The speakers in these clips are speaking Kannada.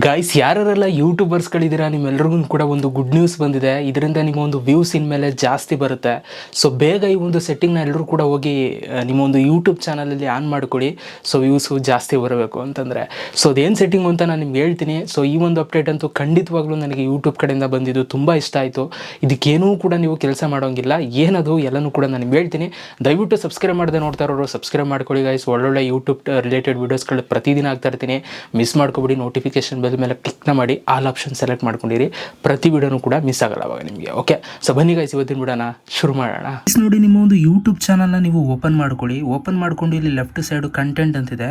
ಗೈಸ್ ಯಾರೆಲ್ಲ ಯೂಟ್ಯೂಬರ್ಸ್ಗಳಿದ್ದೀರಾ ನಿಮ್ಮೆಲ್ರಿಗೂ ಕೂಡ ಒಂದು ಗುಡ್ ನ್ಯೂಸ್ ಬಂದಿದೆ. ಇದರಿಂದ ನಿಮ್ಮ ಒಂದು ವ್ಯೂಸ್ ಇನ್ಮೇಲೆ ಜಾಸ್ತಿ ಬರುತ್ತೆ. ಸೊ ಬೇಗ ಈ ಒಂದು ಸೆಟ್ಟಿಂಗ್ನ ಎಲ್ಲರೂ ಕೂಡ ಹೋಗಿ ನಿಮ್ಮ ಒಂದು ಯೂಟ್ಯೂಬ್ ಚಾನಲಲ್ಲಿ ಆನ್ ಮಾಡ್ಕೊಳ್ಳಿ. ಸೊ ವ್ಯೂಸು ಜಾಸ್ತಿ ಬರಬೇಕು ಅಂತಂದರೆ. ಸೊ ಅದೇನು ಸೆಟ್ಟಿಂಗ್ ಅಂತ ನಾನು ನಿಮ್ಗೆ ಹೇಳ್ತೀನಿ. ಸೊ ಈ ಒಂದು ಅಪ್ಡೇಟ್ ಅಂತೂ ಖಂಡಿತವಾಗ್ಲೂ ನನಗೆ ಯೂಟ್ಯೂಬ್ ಕಡೆಯಿಂದ ಬಂದಿದ್ದು ತುಂಬ ಇಷ್ಟ ಆಯಿತು. ಇದಕ್ಕೇನೂ ಕೂಡ ನೀವು ಕೆಲಸ ಮಾಡೋಂಗಿಲ್ಲ. ಏನದು ಎಲ್ಲನೂ ಕೂಡ ನಾನು ನಿಮ್ಗೆ ಹೇಳ್ತೀನಿ. ದಯವಿಟ್ಟು ಸಬ್ಸ್ಕ್ರೈಬ್ ಮಾಡದೆ ನೋಡ್ತಾ ಇರೋರು ಸಬ್ಸ್ಕ್ರೈಬ್ ಮಾಡ್ಕೊಳ್ಳಿ ಗಾಯ್ಸ್ ಒಳ್ಳೊಳ್ಳೆ ಯೂಟ್ಯೂಬ್ ರಿಲೇಟೆಡ್ ವೀಡಿಯೋಸ್ಗಳು ಪ್ರತಿದಿನ ಆಗ್ತಾ ಇರ್ತೀನಿ. ಮಿಸ್ ಮಾಡ್ಕೊಬಿಡಿ ನೋಟಿಫಿಕೇಶನ್ ಬೆಲ್ ಮೇಲೆ ಕ್ಲಿಕ್ನ ಮಾಡಿ ಆಲ್ ಆಪ್ಷನ್ ಸೆಲೆಕ್ಟ್ ಮಾಡ್ಕೊಂಡಿರಿ. ಪ್ರತಿ ವಿಡಿಯೋನು ಕೂಡ ಮಿಸ್ ಆಗಲ್ಲ ಅವಾಗ ನಿಮಗೆ ಓಕೆ ಸೊ ಬನ್ನಿ ಗೈಸ್ ಇವತ್ತಿನ ಬಿಡೋಣ ಶುರು ಮಾಡೋಣ. ನೋಡಿ, ನಿಮ್ಮ ಒಂದು ಯೂಟ್ಯೂಬ್ ಚಾನಲ್ನ ನೀವು ಓಪನ್ ಮಾಡ್ಕೊಳ್ಳಿ. ಓಪನ್ ಮಾಡ್ಕೊಂಡು ಇಲ್ಲಿ ಲೆಫ್ಟ್ ಸೈಡು ಕಂಟೆಂಟ್ ಅಂತಿದೆ.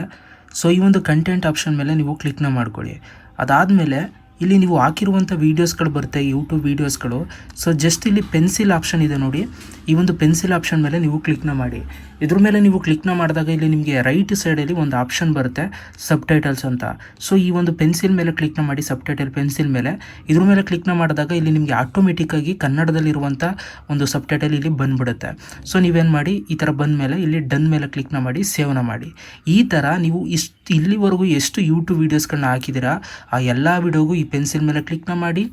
ಸೊ ಈ ಒಂದು ಕಂಟೆಂಟ್ ಆಪ್ಷನ್ ಮೇಲೆ ನೀವು ಕ್ಲಿಕ್ನ ಮಾಡ್ಕೊಳ್ಳಿ. ಅದಾದಮೇಲೆ ಇಲ್ಲಿ ನೀವು ಹಾಕಿರುವಂಥ ವೀಡಿಯೋಸ್ಗಳು ಬರುತ್ತೆ ಯೂಟ್ಯೂಬ್ ವೀಡಿಯೋಸ್ಗಳು. ಸೊ ಜಸ್ಟ್ ಇಲ್ಲಿ ಪೆನ್ಸಿಲ್ ಆಪ್ಷನ್ ಇದೆ ನೋಡಿ. ಈ ಒಂದು ಪೆನ್ಸಿಲ್ ಆಪ್ಷನ್ ಮೇಲೆ ನೀವು ಕ್ಲಿಕ್ನ ಮಾಡಿ. ಇದ್ರ ಮೇಲೆ ನೀವು ಕ್ಲಿಕ್ನ ಮಾಡಿದಾಗ ಇಲ್ಲಿ ನಿಮಗೆ ರೈಟ್ ಸೈಡಲ್ಲಿ ಒಂದು ಆಪ್ಷನ್ ಬರುತ್ತೆ ಸಬ್ ಟೈಟಲ್ಸ್ ಅಂತ. ಸೊ ಈ ಒಂದು ಪೆನ್ಸಿಲ್ ಮೇಲೆ ಕ್ಲಿಕ್ನ ಮಾಡಿ ಸಬ್ ಟೈಟಲ್ ಪೆನ್ಸಿಲ್ ಮೇಲೆ. ಇದ್ರ ಮೇಲೆ ಕ್ಲಿಕ್ನ ಮಾಡಿದಾಗ ಇಲ್ಲಿ ನಿಮಗೆ ಆಟೋಮೆಟಿಕ್ಕಾಗಿ ಕನ್ನಡದಲ್ಲಿರುವಂಥ ಒಂದು ಸಬ್ ಟೈಟಲ್ ಇಲ್ಲಿ ಬಂದ್ಬಿಡುತ್ತೆ. ಸೊ ನೀವೇನು ಮಾಡಿ, ಈ ಥರ ಬಂದ ಮೇಲೆ ಇಲ್ಲಿ ಡನ್ ಮೇಲೆ ಕ್ಲಿಕ್ನ ಮಾಡಿ ಸೇವ್ನ ಮಾಡಿ. ಈ ಥರ ನೀವು ಇಷ್ಟು ಇಲ್ಲಿವರೆಗೂ ಎಷ್ಟು ಯೂಟ್ಯೂಬ್ ವೀಡಿಯೋಸ್ಗಳನ್ನ ಹಾಕಿದ್ದೀರಾ ಆ ಎಲ್ಲ ವಿಡಿಯೋಗೂ ಈ ಪೆನ್ಸಿಲ್ ಮೇಲೆ ಕ್ಲಿಕ್ನ ಮಾಡಿ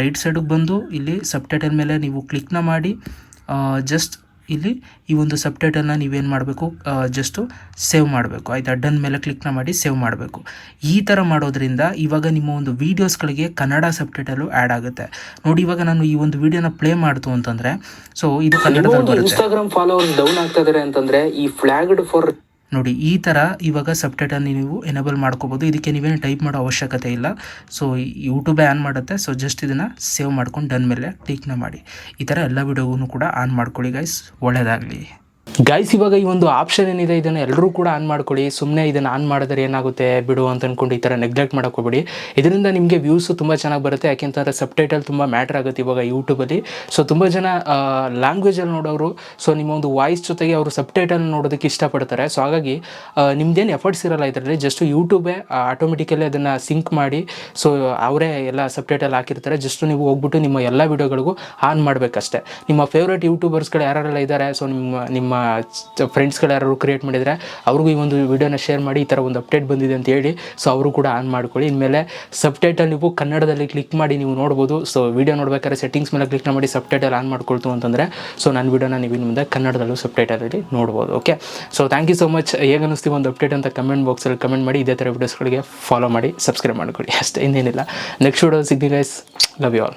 ರೈಟ್ ಸೈಡಿಗೆ ಬಂದು ಇಲ್ಲಿ ಸಬ್ ಟೈಟಲ್ ಮೇಲೆ ನೀವು ಕ್ಲಿಕ್ನ ಮಾಡಿ ಜಸ್ಟ್ ಇಲ್ಲಿ ಈ ಒಂದು ಸಬ್ ಟೈಟಲ್ನ ನೀವೇನು ಮಾಡಬೇಕು ಜಸ್ಟು ಸೇವ್ ಮಾಡಬೇಕು. ಆಯಿತಾ? ಅಡ್ಡನ್ ಮೇಲೆ ಕ್ಲಿಕ್ನ ಮಾಡಿ ಸೇವ್ ಮಾಡಬೇಕು. ಈ ಥರ ಮಾಡೋದ್ರಿಂದ ಇವಾಗ ನಿಮ್ಮ ಒಂದು ವೀಡಿಯೋಸ್ಗಳಿಗೆ ಕನ್ನಡ ಸಬ್ ಟೈಟಲು ಆ್ಯಡ್ ಆಗುತ್ತೆ. ನೋಡಿ ಇವಾಗ ನಾನು ಈ ಒಂದು ವಿಡಿಯೋನ ಪ್ಲೇ ಮಾಡ್ತು ಅಂತಂದರೆ ಸೊ ಇದು ಕನ್ನಡದಲ್ಲಿ ಇನ್ಸ್ಟಾಗ್ರಾಮ್ ಫಾಲೋವರ್ಸ್ ಡೌನ್ ಆಗ್ತಾ ಇದ್ದಾರೆ ಅಂತಂದರೆ ಈ ಫ್ಲ್ಯಾಗ್ಡ್ ಫಾರ್ ನೋಡಿ, ಈ ಥರ ಇವಾಗ ಸಬ್ಟೈಟಲ್ ನೀವು ಎನೇಬಲ್ ಮಾಡ್ಕೋಬೋದು. ಇದಕ್ಕೆ ನೀವೇನು ಟೈಪ್ ಮಾಡೋ ಅವಶ್ಯಕತೆ ಇಲ್ಲ. ಸೊ ಯೂಟ್ಯೂಬೇ ಆನ್ ಮಾಡುತ್ತೆ. ಸೊ ಜಸ್ಟ್ ಇದನ್ನು ಸೇವ್ ಮಾಡ್ಕೊಂಡು ಡನ್ ಮೇಲೆ ಕ್ಲಿಕ್ನ ಮಾಡಿ. ಈ ಥರ ಎಲ್ಲ ವಿಡಿಯೋಗೂ ಕೂಡ ಆನ್ ಮಾಡ್ಕೊಳ್ಳಿ ಗೈಸ್ ಒಳ್ಳೆಯದಾಗಲಿ ಗೈಸ್ ಇವಾಗ ಈ ಒಂದು ಆಪ್ಷನ್ ಏನಿದೆ, ಇದನ್ನು ಎಲ್ಲರೂ ಕೂಡ ಆನ್ ಮಾಡ್ಕೊಳ್ಳಿ. ಸುಮ್ಮನೆ ಇದನ್ನು ಆನ್ ಮಾಡಿದ್ರೆ ಏನಾಗುತ್ತೆ? ಬಿಡು ಅಂತ ಅಂದ್ಕೊಂಡು ಈ ಥರ ನೆಗ್ಲೆಕ್ಟ್ ಹೋಗ್ಬೇಡಿ. ಇದರಿಂದ ನಿಮಗೆ ವ್ಯೂಸು ತುಂಬ ಚೆನ್ನಾಗಿ ಬರುತ್ತೆ. ಯಾಕೆಂತಂದರೆ ಸಬ್ ಟೈಟಲ್ ತುಂಬ ಮ್ಯಾಟ್ರ್ ಆಗುತ್ತೆ ಇವಾಗ ಯೂಟ್ಯೂಬಲ್ಲಿ ಸೊ ತುಂಬ ಜನ ಲ್ಯಾಂಗ್ವೇಜಲ್ಲಿ ನೋಡೋರು ಸೊ ನಿಮ್ಮ ಒಂದು ವಾಯ್ಸ್ ಜೊತೆಗೆ ಅವರು ಸಬ್ ಟೈಟಲ್ ನೋಡೋದಕ್ಕೆ ಇಷ್ಟಪಡ್ತಾರೆ. ಸೊ ಹಾಗಾಗಿ ನಿಮ್ದೇನು ಎಫರ್ಟ್ಸ್ ಇರಲ್ಲ ಇದರಲ್ಲಿ ಜಸ್ಟ್ ಯೂಟ್ಯೂಬೇ ಆಟೋಮೆಟಿಕಲಿ ಅದನ್ನು ಸಿಂಕ್ ಮಾಡಿ ಸೊ ಅವರೇ ಎಲ್ಲ ಸಬ್ ಟೈಟಲ್ ಹಾಕಿರ್ತಾರೆ. ಜಸ್ಟ್ ನೀವು ಹೋಗ್ಬಿಟ್ಟು ನಿಮ್ಮ ಎಲ್ಲ ವಿಡಿಯೋಗಳಿಗೂ ಆನ್ ಮಾಡಬೇಕಷ್ಟೇ. ನಿಮ್ಮ ಫೇವ್ರೇಟ್ ಯೂಟ್ಯೂಬರ್ಸ್ಗಳು ಯಾರೆಲ್ಲ ಇದ್ದಾರೆ? ಸೊ ನಿಮ್ಮ ನಿಮ್ಮ ಫ್ರೆಂಡ್ಸ್ಗಳು ಯಾರು ಕ್ರಿಯೇಟ್ ಮಾಡಿದರೆ ಅವ್ರಿಗೂ ಈ ಒಂದು ವಿಡಿಯೋನ ಶೇರ್ ಮಾಡಿ ಈ ಥರ ಒಂದು ಅಪ್ಡೇಟ್ ಬಂದಿದೆ ಅಂತ ಹೇಳಿ ಸೊ ಅವರು ಕೂಡ ಆನ್ ಮಾಡ್ಕೊಳ್ಳಿ. ಇನ್ಮೇಲೆ ಸಬ್ ಟೈಟಲ್ ನೀವು ಕನ್ನಡದಲ್ಲಿ ಕ್ಲಿಕ್ ಮಾಡಿ ನೀವು ನೋಡ್ಬೋದು. ಸೊ ವಿಡಿಯೋ ನೋಡ್ಬೇಕಾದ್ರೆ ಸೆಟ್ಟಿಂಗ್ಸ್ ಮೇಲೆ ಕ್ಲಿಕ್ ಮಾಡಿ ಸಬ್ ಟೈಟಲ್ ಆನ್ ಮಾಡ್ಕೊಳ್ತು ಅಂತಂದರೆ ಸೊ ನನ್ನ ವಿಡಿಯೋನ ನೀವು ಇನ್ನು ಮುಂದೆ ಕನ್ನಡದಲ್ಲೂ ಸಬ್ ಟೈಟಲಲ್ಲಿ ನೋಡ್ಬೋದು okay so thank you so much ಹೇಗೆ ಅನ್ನಿಸ್ತೀವಿ ಒಂದು ಅಪ್ಡೇಟ್ ಅಂತ ಕಮೆಂಟ್ ಬಾಕ್ಸಲ್ಲಿ ಕಮೆಂಟ್ ಮಾಡಿ, ಇದೇ ಥರ ವಿಡಿಯೋಸ್ಗಳಿಗೆ ಫಾಲೋ ಮಾಡಿ ಸಬ್ಸ್ಕ್ರೈಬ್ ಮಾಡ್ಕೊಳ್ಳಿ. ಅಷ್ಟೇ, ಇನ್ನೇನಿಲ್ಲ. ನೆಕ್ಸ್ಟ್ ವಿಡಿಯೋ ಸಿಗ್ತೀನಿ ಗೈಸ್ ಲವ್ ಯು ಆಲ್